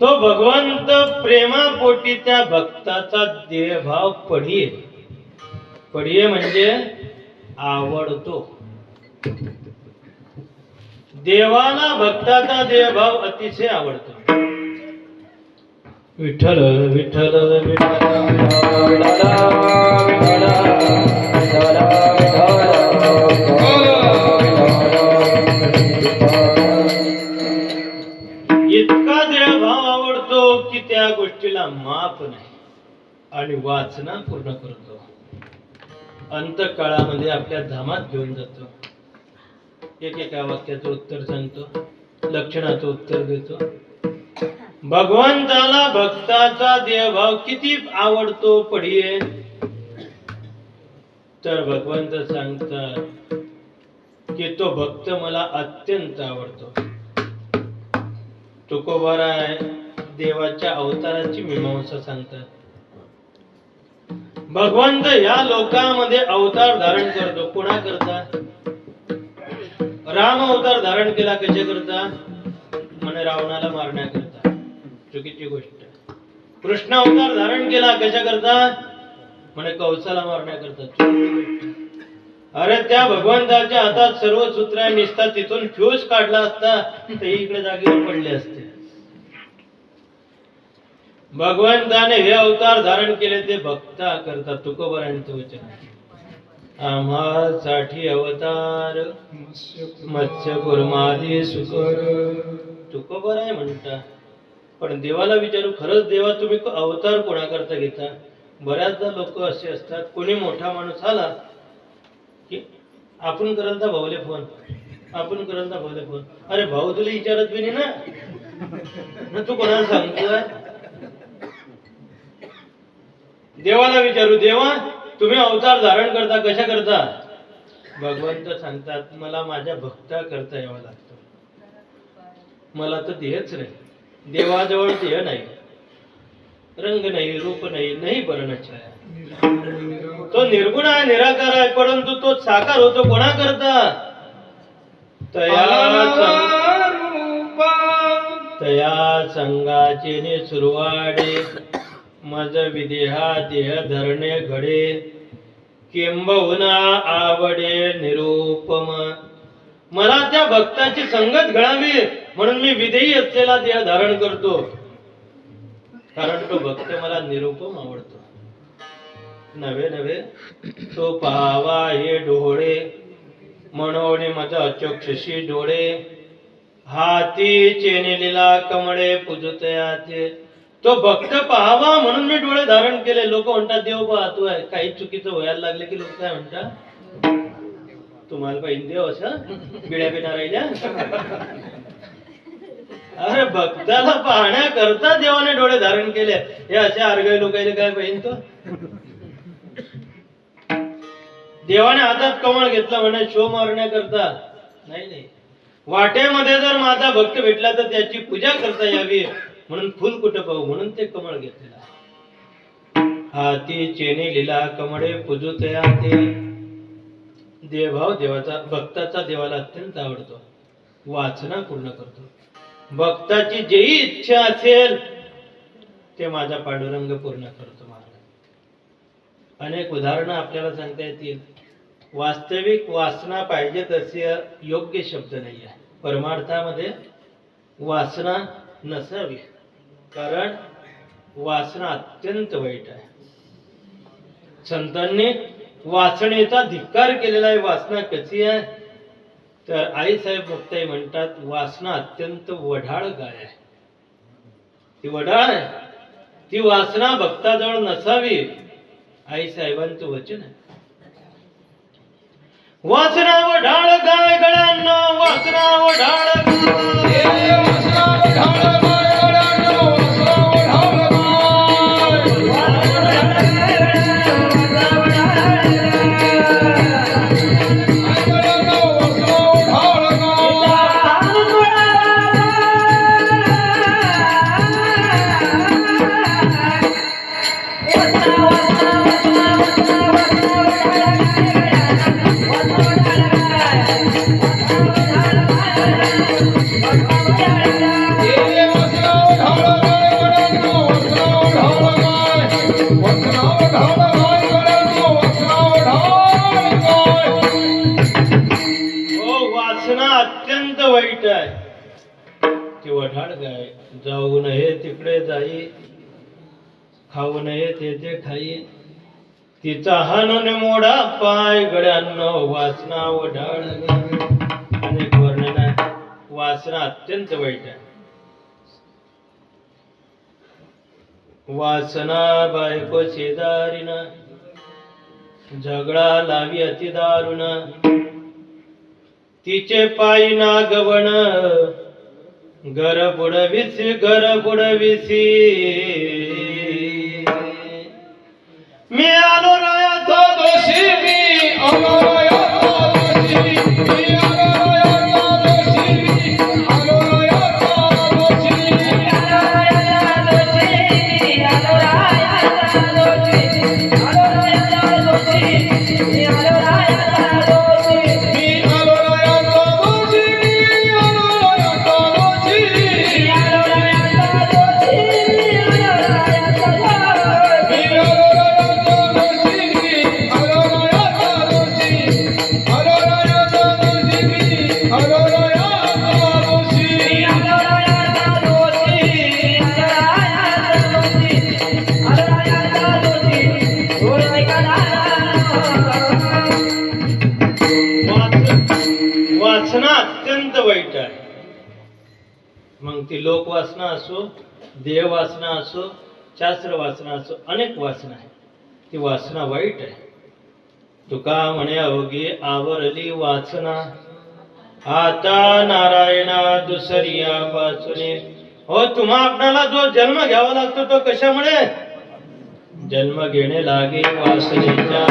तो भगवंत प्रेमापोटी त्या भक्ताचा देहभाव पडिये पडिये म्हणजे आवडतो देवाला भक्ताचा देहभाव अतिशय आवडतो विठ्ठल विठ्ठल विठ्ठल त्या माप नाही आणि वाचना पूर्ण करतो अंतकाळामध्ये आपल्या धामात घेऊन जातो. एकेका वाक्याचं उत्तर सांगतो लक्षणाचं उत्तर देतो. भगवंताला भक्ताचा देहभाव किती आवडतो पडिये तर भगवंत सांगतात की तो भक्त मला अत्यंत आवडतो. तुकोबाराय देवाच्या अवताराची मीमांसा सांगतात. भगवंत या लोकांमध्ये अवतार धारण करतो. कोणा करता? राम अवतार धारण केला कशा करता? म्हणे रावणाला मारण्याकरता चुकीची गोष्ट. कृष्ण अवतार धारण केला कशा करता? म्हणे कवसाला मारण्याकरता अरे त्या भगवंताच्या हातात सर्व सूत्र निसतात तिथून फ्यूज काढला असता तर इकडे जागेवर पडले असते. भगवंताने हे अवतार धारण केले ते भक्ता करतात. तुकोबरांचे वचन. आम्हासाठी अवतार मत्स्य कुर्मादी सुकर. तुकोबर आहे म्हणता पण देवाला विचारू खरंच देवा तुम्ही अवतार कोणाकरता घेता? बऱ्याचदा लोक असे असतात कोणी मोठा माणूस आला की आपण करल तर भाऊले फोन आपण करल तर भाऊले फोन. अरे भाऊ तुला विचारत बी नाही ना? ना तू कोणाला सांगतोय? देवाला विचारू देवा तुम्ही अवतार धारण करता कशा करता? भगवंत सांगतात मला माझ्या भक्ता करता यावा लागतो. मला तर देहच नाही. देवाजवळ देह नाही. रंग नाही रूप नाही नाही छाया. तो निर्गुण आहे निराकार आहे परंतु तो साकार होतो कोणा करता तया संग- तया संगाचे सुरवाडे. मज विदेहा देह धरणे घडे किंबहुना आवडे निरूपम. मला त्या भक्ताची संगत घडावी म्हणून मी विधेयी असलेला देह धारण करतो. कारण तो भक्त मला निरूपम आवडतो. नवे नवे तो पाहावा हे डोळे म्हणून मज अचोक्षशी डोळे. हाती चेनेलीला कमळे पुजतयाचे. तो तो भक्त पाहावा म्हणून मी डोळे धारण केले. लोक म्हणतात देव पाहतोय काही चुकीचं व्हायला लागले की लोक काय म्हणतात? तुम्हाला पाहिजे देव असं? बिड्या बिना राहिल्या? अरे भक्ताला पाहण्याकरता देवाने डोळे धारण केले. हे असे अर्गय लोकांनी काय पाहिजे तो? देवाने हातात कमळ घेतला म्हणे शो मारण्याकरता. नाही नाही. वाटेमध्ये जर माझा भक्त भेटला तर त्याची पूजा करता यावी. म्हणून फुल कुठं पाहू? म्हणून ते कमळ घेतलेलं हाती चेने लिला कमळे पुजूतया ते देवभाव देवाचा भक्ताचा देवाला अत्यंत आवडतो. वाचना पूर्ण करतो. भक्ताची जेही इच्छा असेल ते माझा पांडुरंग पूर्ण करतो महाराज. अनेक उदाहरणं आपल्याला सांगता येतील. वास्तविक वासना पाहिजे तसे योग्य शब्द नाही आहे परमार्थामध्ये वासना नसावी. कारण वासना अत्यंत वाईट आहे. संतांनी वासनेचा धिक्कार केलेला आहे. वासना कशी आहे? तर आईसाहेब मुक्ताई म्हणतात वासना अत्यंत वढाळ गाय आहे. ती वढाळ आहे. ती वासना भक्ताजवळ नसावी. आई साहेबांचं वचन आहे. वासना वढाळ गाय गळ्यांना वासना वढाळ खाऊ नये तेथे खाई. तिचा हानून मोडा पाय गड्यांना वासना ओढाळ अनेक वर्णन आहे. वासना अत्यंत वाईट आहे. वासना बायको शेजारीन झगडा लावी अति दारुण. तिचे पायी ना गवण घर बुडविसी घर बुडविसी देह वासना असो शास्त्र वासना असो अनेक वासना आहे ती वासना वाईट आहे. तुका म्हणे अवघी आवरली वासना. आता नारायणा दुसरिया पासून हो तुम्हा आपणाला जो जन्म घ्यावा लागतो तो कशामुळे जन्म घेणे लागे वासनेच्या.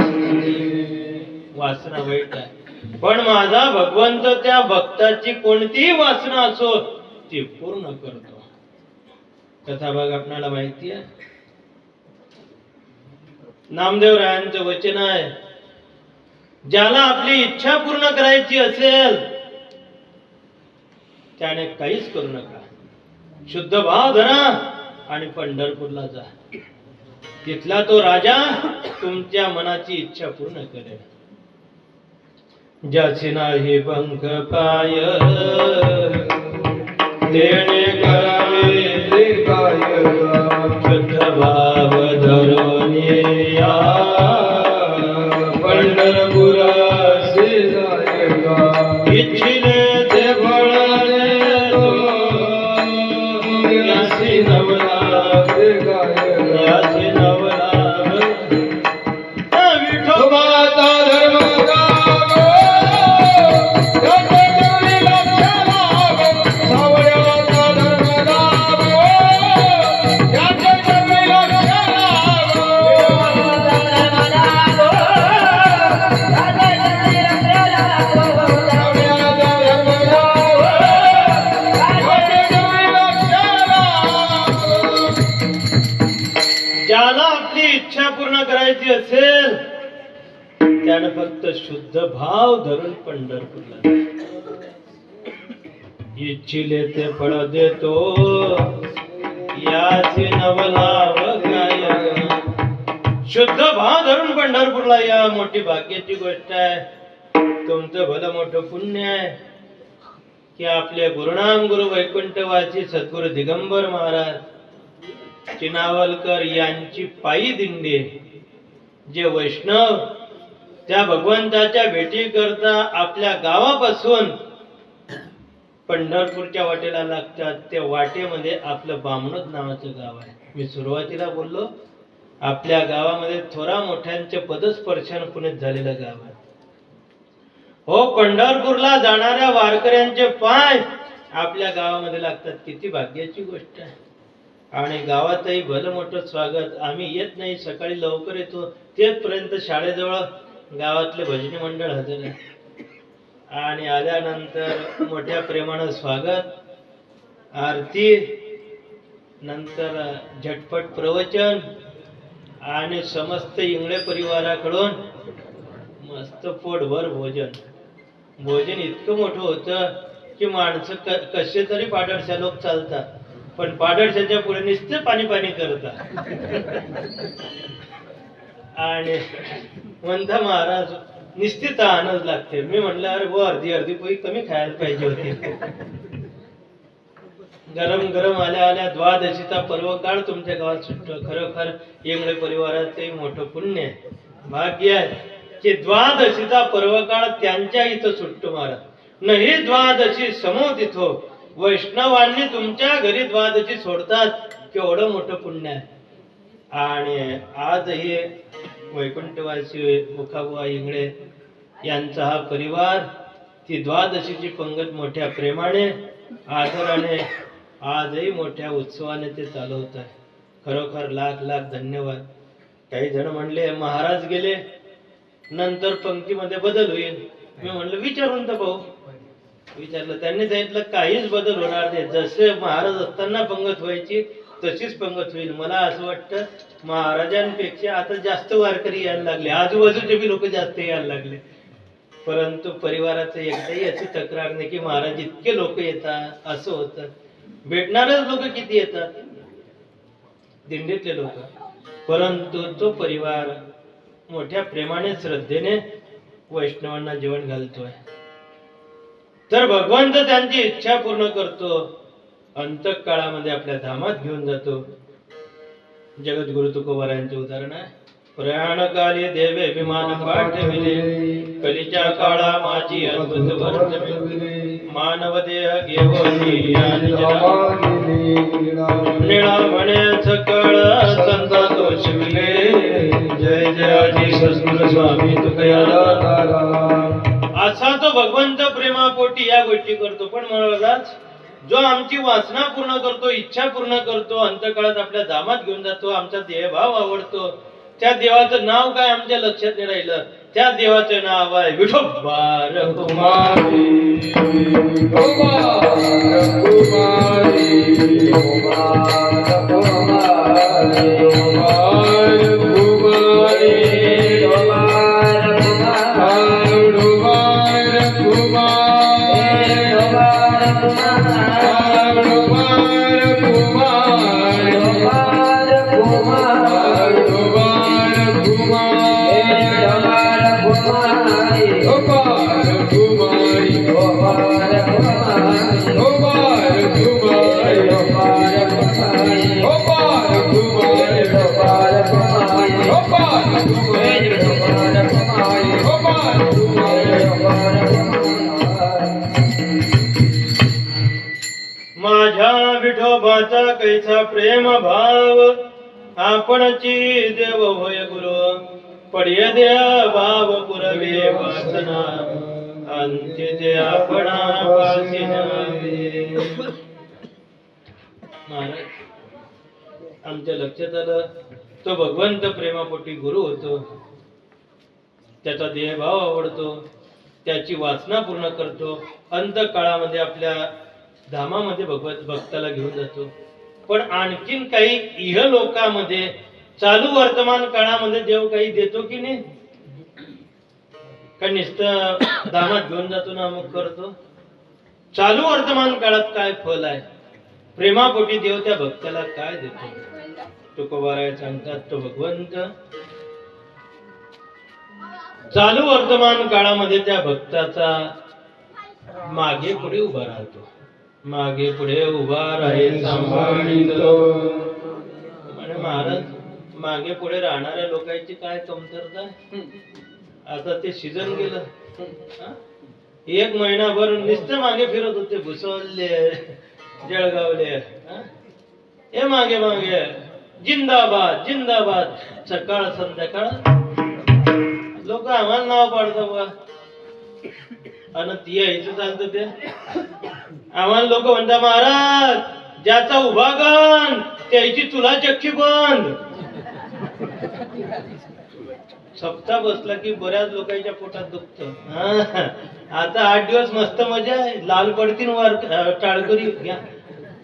वासना वाईट आहे. पण माझा भगवंत त्या भक्ताची कोणतीही वासना असो ती पूर्ण करतो. कथाभाग आपणाला माहिती आहे. नामदेव रायांचं वचन आहे. ज्याला आपली इच्छा पूर्ण करायची असेल त्याने काहीच करू नका. शुद्ध भाव धरा आणि पंढरपूरला जा. तिथला तो राजा तुमच्या मनाची इच्छा पूर्ण करेल. ज्याची नाही पंख पाय. देणे करा शुद्ध भाव धरून पंढरपूरला इच्छिले ते फळ देतो. याचे नवलाव काय शुद्ध भाव धरून पंढरपूरला या मोठी भाग्याची गोष्ट आहे. तुमचं भलं मोठं पुण्य आहे. की आपले गुरुनाम गुरु वैकुंठवासी सद्गुरु दिगंबर महाराज चिनावलकर यांची पायी दिंडी जे वैष्णव त्या भगवंताच्या भेटी करता आपल्या गावापासून पंढरपूरच्या वाटेला लागतात. त्या वाटेमध्ये आपलं बामणोद नावाचं गाव आहे. मी सुरुवातीला बोललो आपल्या गावामध्ये थोरा मोठ्यांचे पदस्पर्शन पुण्यात झालेलं गाव आहे. हो पंढरपूरला जाणाऱ्या वारकऱ्यांचे पाय आपल्या गावामध्ये लागतात. किती भाग्याची गोष्ट आहे. आणि गावातही भलं मोठं स्वागत. आम्ही येत नाही सकाळी लवकर येतो. तेथपर्यंत शाळेजवळ गावातले भजनी मंडळ हजर आहे आणि आल्यानंतर मोठ्या प्रेमानं स्वागत आरती नंतर झटपट प्रवचन आणि समस्त इंगळे परिवाराकडून मस्त पोटभर भोजन. भोजन इतकं मोठं होतं की माणसं क कसे तरी पाडळशा लोक चालतात पण पाडळशाच्या पुढे नुसतं पाणी पाणी करतात. आणि म्हणता महाराज निश्चित आनंद लागते. मी म्हटलं अरे वो अर्धी अर्धी पोळी कमी खायला पाहिजे होती. गरम गरम आल्या आल्या द्वादशीचा पर्व काळ तुमच्या गावात सुटतो. खरोखर येंगळे परिवाराचे मोठं पुण्य आहे. भाग्य आहे की द्वादशीचा पर्व काळ त्यांच्या इथं सुटतो महाराज. नाही द्वादशी समो तिथो वैष्णवांनी तुमच्या घरी द्वादशी सोडतात. केवढं मोठं पुण्य आहे. आणि आजही वैकुंठवासी मुखाबुवा इंगळे यांचा हा परिवार ती द्वादशीची पंगत मोठ्या प्रेमाने आदराने आजही मोठ्या उत्सवाने ते चालवत आहे. खरोखर लाख लाख धन्यवाद. काही जण म्हणले महाराज गेले नंतर पंक्तीमध्ये बदल होईल. मी म्हणलं विचारून तर भाऊ विचारलं त्यांनी सांगितलं काहीच बदल होणार नाही. जसे महाराज असताना पंगत व्हायची तशीच पंगत होईल. मला असं वाटतं महाराजांपेक्षा आता जास्त वारकरी यायला लागले. आजूबाजूचे बी लोक जास्त यायला लागले. परंतु परिवाराचं एकदाही अशी तक्रार नाही की महाराज इतके लोक येतात असं होतं. भेटणारच लोक किती येतात? दिंडीतले लोक. परंतु तो परिवार मोठ्या प्रेमाने श्रद्धेने वैष्णवांना जेवण घालतोय. तर भगवंत त्यांची इच्छा पूर्ण करतो. अंतकाळामध्ये आपल्या धामात घेऊन जातो. जगद्गुरु तुकोबारायांचे उदाहरण आहे. प्रयाणकाली देवे विमान पाठविले. कलीच्या काळा माझी अद्भुत वर्तविले. मानव देह घेवली आणि जला निळा म्हणे सकळ संत दोषविले. जय जय आजी स्वामी तुकयाला असा तो भगवंत प्रेमापोटी या गोष्टी करतो. पण महाराज जो आमची वासना पूर्ण करतो इच्छा पूर्ण करतो अंतकाळात आपल्या धामात घेऊन जातो आमचा देहभाव आवडतो. त्या देवाचं नाव काय आमच्या लक्षात नाही राहिलं? त्या देवाचं नाव आहे विठोबार विठोबाचा कैसा प्रेम भाव आपणची देव होय गुरु. पडिय द्या भाव पुरवे वासना अंत्य ते आपणा महाराज आमच्या लक्षात आलं तो भगवंत प्रेमापोटी गुरु होतो. त्याचा देहभाव आवडतो त्याची वासना पूर्ण करतो. अंत काळामध्ये आपल्या धामामध्ये भगवत भक्ताला घेऊन जातो. पण आणखीन काही इह लोकामध्ये चालू वर्तमान काळामध्ये देव काही देतो की नाही? का नुसतं धामात घेऊन जातो ना अमुक करतो? चालू वर्तमान काळात काय फल आहे? प्रेमापोटी देव त्या भक्ताला काय देतो? तुकोबाराय सांगतात तो भगवंत. चालू वर्तमान काळामध्ये त्या भक्ताचा मागे पुढे उभा राहतो. मागे पुढे उभा राहे सांभाळितो म्हणे महाराज मागे पुढे राहणाऱ्या लोकांची काय कमतरता? आता ते सीझन गेलं? एक महिनाभर नुसतं मागे फिरत होते भुसवले जळगावले. हा? हे मागे मागे. जिंदाबाद जिंदाबाद. सकाळ संध्याकाळ. लोक आम्हाला नाव पाडतात बा. आणि ती यायचं चालतं ते. आम्हाला लोक म्हणतात महाराज ज्याचा उभा गण त्याची तुला चक्की बंद सप्ता बसला की बऱ्याच लोकांच्या पोटात दुखत. आता आठ दिवस मस्त मजा आहे. लाल पडतीन वर टाळकरी. घ्या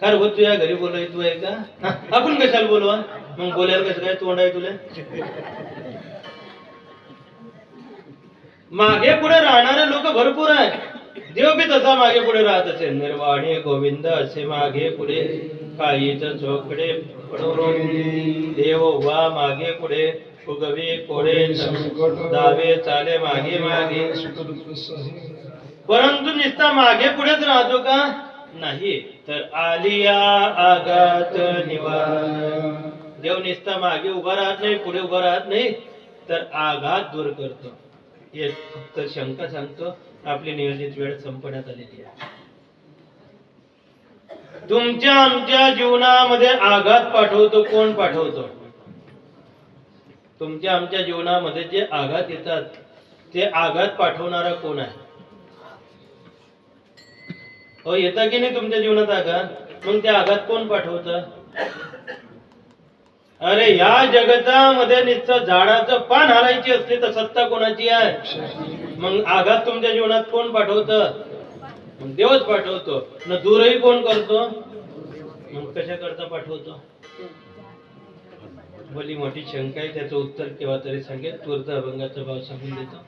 काय हो तुझ्या घरी बोलायचं आहे का आपण कशाला बोलवा? मग बोलायला कसं काय तोंड आहे तुला? मागे पुढे राहणारे लोक भरपूर आहे देव बी तसा मागे पुढे राहत असेल. निर्वाणी गोविंद असे मागे पुढे काळीच चोकडे देव वा मागे पुढे फुगवे कोडे दावे चाले मागे मागे. परंतु नुसता मागे पुढेच राहतो का? नाही. तर आलिया आगात निवार देव निसता मागे उभा राहत नाही पुढे उभा राहत नाही. तर आघात दूर करतो. एक फक्त शंका सांगतो आपली नियोजित वेळ संपण्यात आलेली आहे. तुमच्या आमच्या जीवनामध्ये आघात पाठवतो कोण पाठवतो? तुमच्या आमच्या जीवनामध्ये जे आघात येतात ते आघात पाठवणारा कोण आहे? हो येता की नाही तुमच्या जीवनात आघात? मग ते आघात कोण पाठवतं? अरे या जगतामध्ये निश्चित झाडाचं पान हालायची असली तर सत्ता कोणाची आहे? मग आघात तुमच्या जीवनात कोण पाठवत? देवच पाठवतो. न दूरही कोण करतो? मग कशा करता पाठवतो? भली मोठी शंका आहे त्याचं उत्तर केव्हा तरी सांगेल. तूर्त अभंगाचा भाव सांगून देतो.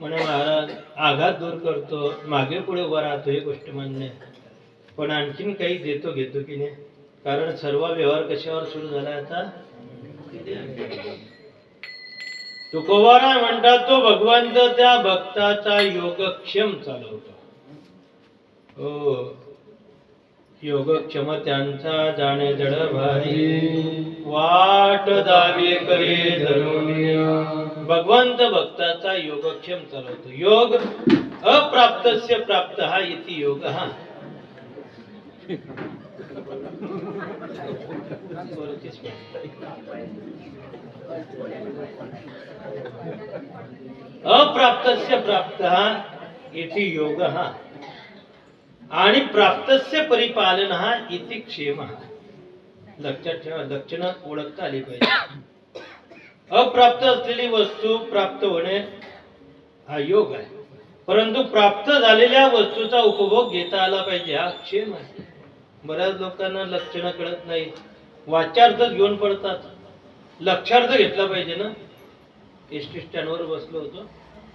म्हणे महाराज आघात दूर करतो मागे पुढे उभा राहतो ही गोष्ट मान्य पण आणखीन काही देतो घेतो की नाही? कारण सर्व व्यवहार कशावर सुरू झाला आता? तुकोबारा म्हणतात तो भगवंत त्या भक्ताचा योगक्षम चालवतो. हो. योगक्षम त्यांचा जाणे जड भारी. वाट दावे करे धरून भगवंत भक्ताचा योगक्षम चालवतो. योग अप्राप्तस्य प्राप्त हा इति योग. हा अप्राप्तस्य प्राप्त हा इति योग हा आणि प्राप्तस्य परिपालन हा इति क्षेम. हा लक्षात ठेवा लक्षणं ओळखता आली पाहिजे. अप्राप्त असलेली वस्तू प्राप्त होणे हा योग आहे. परंतु प्राप्त झालेल्या वस्तूचा उपभोग घेता आला पाहिजे हा क्षेम आहे. बऱ्याच लोकांना लक्षणं कळत नाही वाचार्थ घेऊन पडतात. लक्षार्थ घेतला पाहिजे ना? एस टी स्टँडवर बसलो होतो.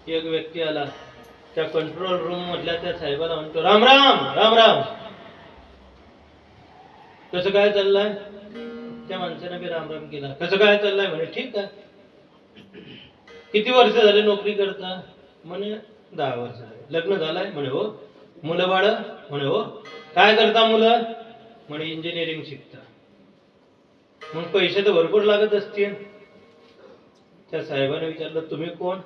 एक व्यक्ती आला. त्या कंट्रोल रूम मधल्या त्या साहेबाला म्हणतो राम राम राम राम. कसं काय चाललंय? त्या माणसाने बी राम राम केला. कसं काय चाललंय? म्हणे ठीक आहे. किती वर्ष झाले नोकरी करता? म्हणे दहा वर्ष झाले. लग्न झालंय? म्हणे हो. मुलं बाळ? म्हणे हो. काय करता मुलं? म्हणे इंजिनिअरिंग शिकता. मग पैसे तर भरपूर लागत असतील. त्या साहेबाने विचारलं तुम्ही कोण?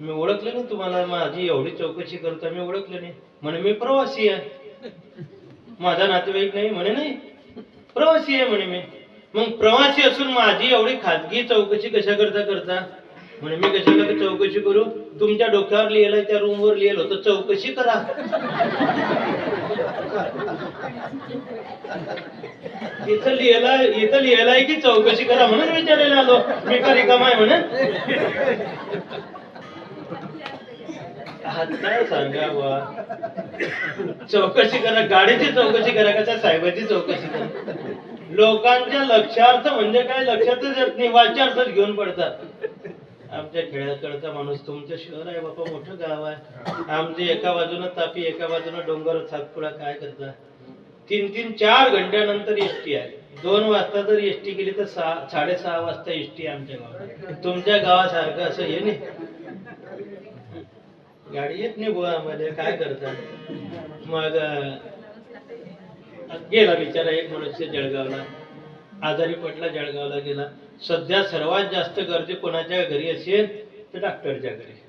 मी ओळखलं नाही तुम्हाला. माझी एवढी चौकशी करता मी ओळखलं नाही. म्हणे मी प्रवासी आहे. माझा नातेवाईक नाही. म्हणे नाही. प्रवासी आहे. म्हणे मी. मग प्रवासी असून माझी एवढी खाजगी चौकशी कशा करता करता? म्हणे मी कशाला का चौकशी करू? तुमच्या डोक्यावर लिहिलंय त्या रूमवर लिहिलं होतं. चौकशी करा. इथं लिहिलाय इथं लिहिलाय की चौकशी करा म्हणून विचारायला आलो. मी का रिकाम आहे म्हणून? काय सांगावा. चौकशी करा गाडीची चौकशी करा का साहेबाची चौकशी करा? लोकांच्या लक्षार्थ म्हणजे काय? लक्षातच येत नाही. वाच्यार्थच घेऊन पडतात. आमच्या खेड्याकडचा माणूस तुमचं शहर आहे बाबा मोठं गाव आहे. आमचे एका बाजूनं तापी एका बाजूनं डोंगर सातपुडा काय करता? तीन तीन चार घंट्यानंतर एसटी आहे. दोन वाजता जर एस टी गेली तर सहा साडेसहा वाजता एसटी आहे आमच्या गावात. तुमच्या गावासारखं असं हे नाही. गाडी येत नाही बुवा आम्हाला. काय करता? मग गेला बिचारा एक मनुष्य जळगावला. आजारी पडला जळगावला गेला. सध्या सर्वात जास्त गर्दी कोणाच्या घरी असेल तर डॉक्टरच्या घरी.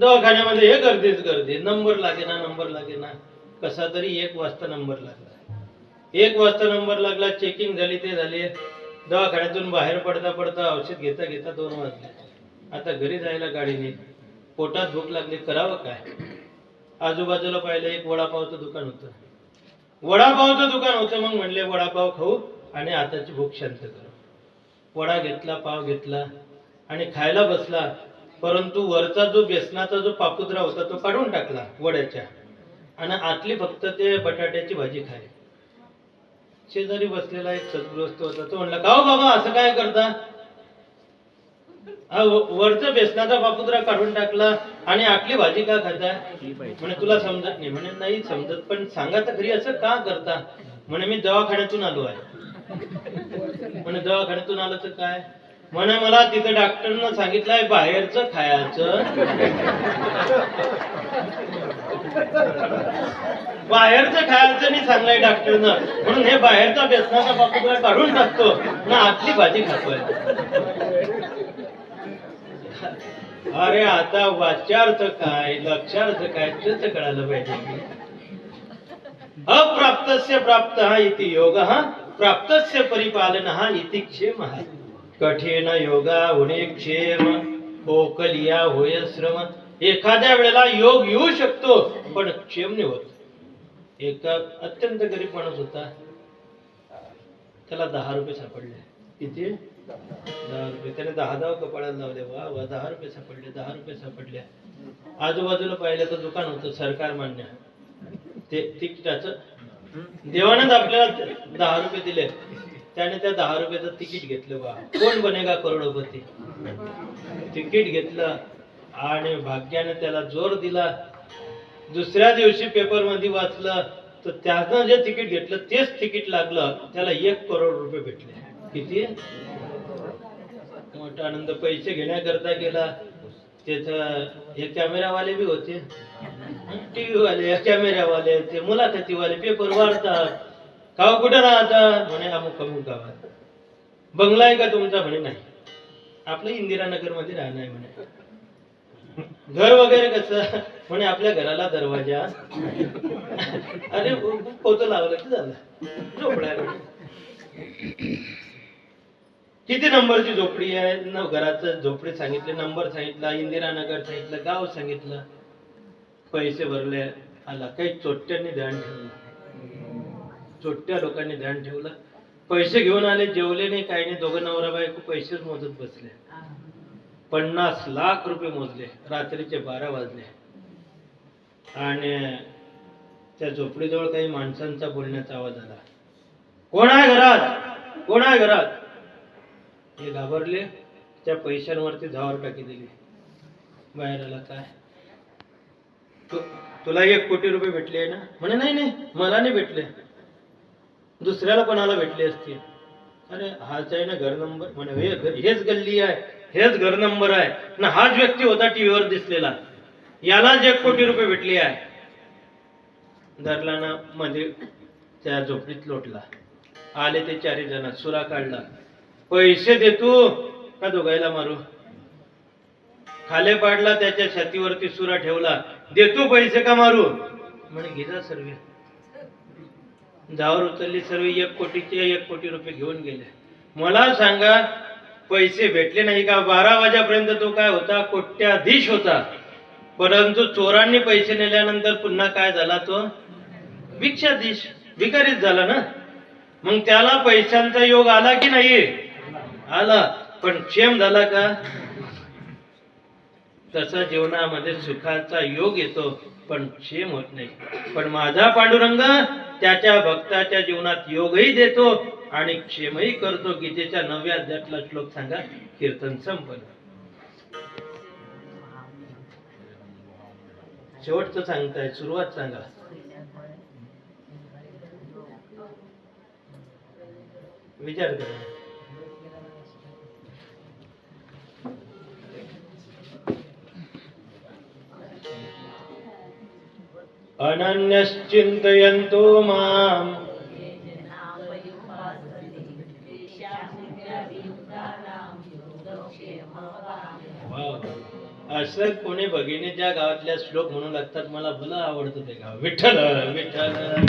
दवाखान्यामध्ये हे गर्दीच गर्दी. नंबर लागेना नंबर लागेना. कसा तरी एक वाजता नंबर लागला. एक वाजता नंबर लागला चेकिंग झाली ते झाले. दवाखान्यातून बाहेर पडता पडता औषध घेता घेता दोन वाजले. आता घरी जायला गाडीने पोटात भूक लागली करावं काय? आजूबाजूला पाहिलं एक वडापावचं दुकान होतं. वडापावचं दुकान होतं मग म्हणले वडापाव खाऊ आणि आताची भूक शांत करू. वडा घेतला पाव घेतला आणि खायला बसला. परंतु वरचा जो बेसनाचा जो पापुद्रा होता तो काढून टाकला वड्याच्या. आणि आतली फक्त ते बटाट्याची भाजी खाय शेजारी बसलेला एक सद्गृहस्थ होता तो म्हणला का बाबा असं काय करता? हा वरचं बेसनाचा पापुद्रा काढून टाकला आणि आटली भाजी का खाता? म्हणे तुला समजत नाही. म्हणे नाही समजत पण सांगा तर घरी असं का करता? म्हणे मी दवाखान्यातून आलो आहे. पण दवाखान्यातून आलं तर काय? म्हणे मला तिथं डॉक्टरनं सांगितलंय बाहेरचं खायचं. बाहेरचं खायचं नाही सांगलंय डॉक्टरनं म्हणून हे बाहेरचा व्यसनाचा बापूला काढून टाकतो. ना आतली भाजी खातोय. अरे आता वाचार्थ काय लक्षार्थ काय तेच कळायला पाहिजे. अप्राप्तस्य प्राप्त हा इति योग हा. प्राप्तस्य परिपालन हा इति क्षेम। हा कठीण योगा होणे क्षेम ओकलिया होय श्रम। एखाद्या वेळेला योग येऊ शकतो पण क्षेम नाही होत. एक अत्यंत गरीब माणूस होता. त्याला दहा रुपये सापडले. किती? दहा रुपये. त्याने दहा दहा कपाळाला लावले वा वा दहा रुपये सापडले दहा रुपये सापडले. आजूबाजूला पाहिलं तर दुकान होतं सरकार मान्य. ते तिकिटाचं देवानंद आपल्याला दहा रुपये दिले. त्याने त्या दहा रुपयाचं तिकीट घेतलं बा. कोण बनेगा करोडपती? तिकीट घेतलं आणि भाग्याने त्याला जोर दिला. दुसऱ्या दिवशी पेपरमध्ये वाचलं तर त्यानं जे तिकीट घेतलं तेच तिकीट लागलं. त्याला एक करोड रुपये भेटले. किती? मोठा आनंद. पैसे घेण्याकरता गेला. त्याचा हे कॅमेरावाले बी होते. टीव्ही वाले कॅमेरावाले ते मुलाखतीवाले पेपर वाढतात. गाव कुठं राहतात? म्हणे अमुक अमुक गावात बंगला आहे का तुमचा? म्हणे नाही. आपलं इंदिरानगरमध्ये राहणं आहे म्हणे. घर वगैरे कसं? म्हणे आपल्या घराला दरवाजा. अरे पोतं लावलं की झालं. झोपडा किती नंबरची झोपडी आहे? न घराचं झोपडी सांगितली नंबर सांगितला इंदिरानगर सांगितलं गाव सांगितलं. पैसे भरले आला. काही चोट्ट्यांनी ध्यान ठेवलं चोट्ट्या लोकांनी ध्यान ठेवलं. पैसे घेऊन आले जेवले नाही काही नाही. दोघं नवरा बायको पैसेच मोजत बसले. पन्नास लाख रुपये मोजले. रात्रीचे बारा वाजले. आणि त्या झोपडीजवळ काही माणसांचा बोलण्याचा आवाज आला. कोण आहे घरात? कोण आहे घरात? हे घाबरले. त्या पैशांवरती धावर टाकी दिली. बाहेर आला काय? तु- तुला एक कोटी रुपये भेटले आहे ना? म्हणे नाही नाही मला नाही भेटले. दुसऱ्याला कोणाला भेटले असतील? अरे हाच आहे ना घर नंबर. म्हणे हेच गल्ली आहे हेच घर नंबर आहे. ना हाच व्यक्ती होता टीव्हीवर दिसलेला. यालाच एक कोटी रुपये भेटले आहे. धरला ना मध्ये त्या झोपडीत लोटला. आले ते चारी जण सुरा काढला. पैसे दे तू का दोघायला मारू? खाले पाडला त्याच्या छातीवरती सुरा ठेवला. देतो पैसे का मारू म्हणे घेजा सर्व. जावर उचलली सर्व एक कोटीचे एक कोटी रुपये घेऊन गेले. मला सांगा पैसे भेटले नाही का? बारा वाजेपर्यंत तो काय होता? कोट्याधीश होता. परंतु चोरांनी पैसे नेल्यानंतर पुन्हा काय झाला तो? भिक्षाधीश भिकारीच झाला ना? मग त्याला पैशांचा योग आला की नाही? आला. पण क्षेम झाला का? तसा जीवनामध्ये सुखाचा योग येतो पण क्षेम होत नाही. पण माझा पांडुरंग त्याच्या भक्ताच्या जीवनात योगही देतो आणि क्षेमही करतो. गीतेच्या नवव्या अध्यातला श्लोक सांगा कीर्तन संपन्न. शेवटचं सांगताय सुरुवात सांगा. विचार करा. अनन्यश्चिन्तयन्तो माम्। असं कोणी भगिनी ज्या गावातल्या श्लोक म्हणून लागतात मला भलं आवडतं ते गाव. विठ्ठल विठ्ठल।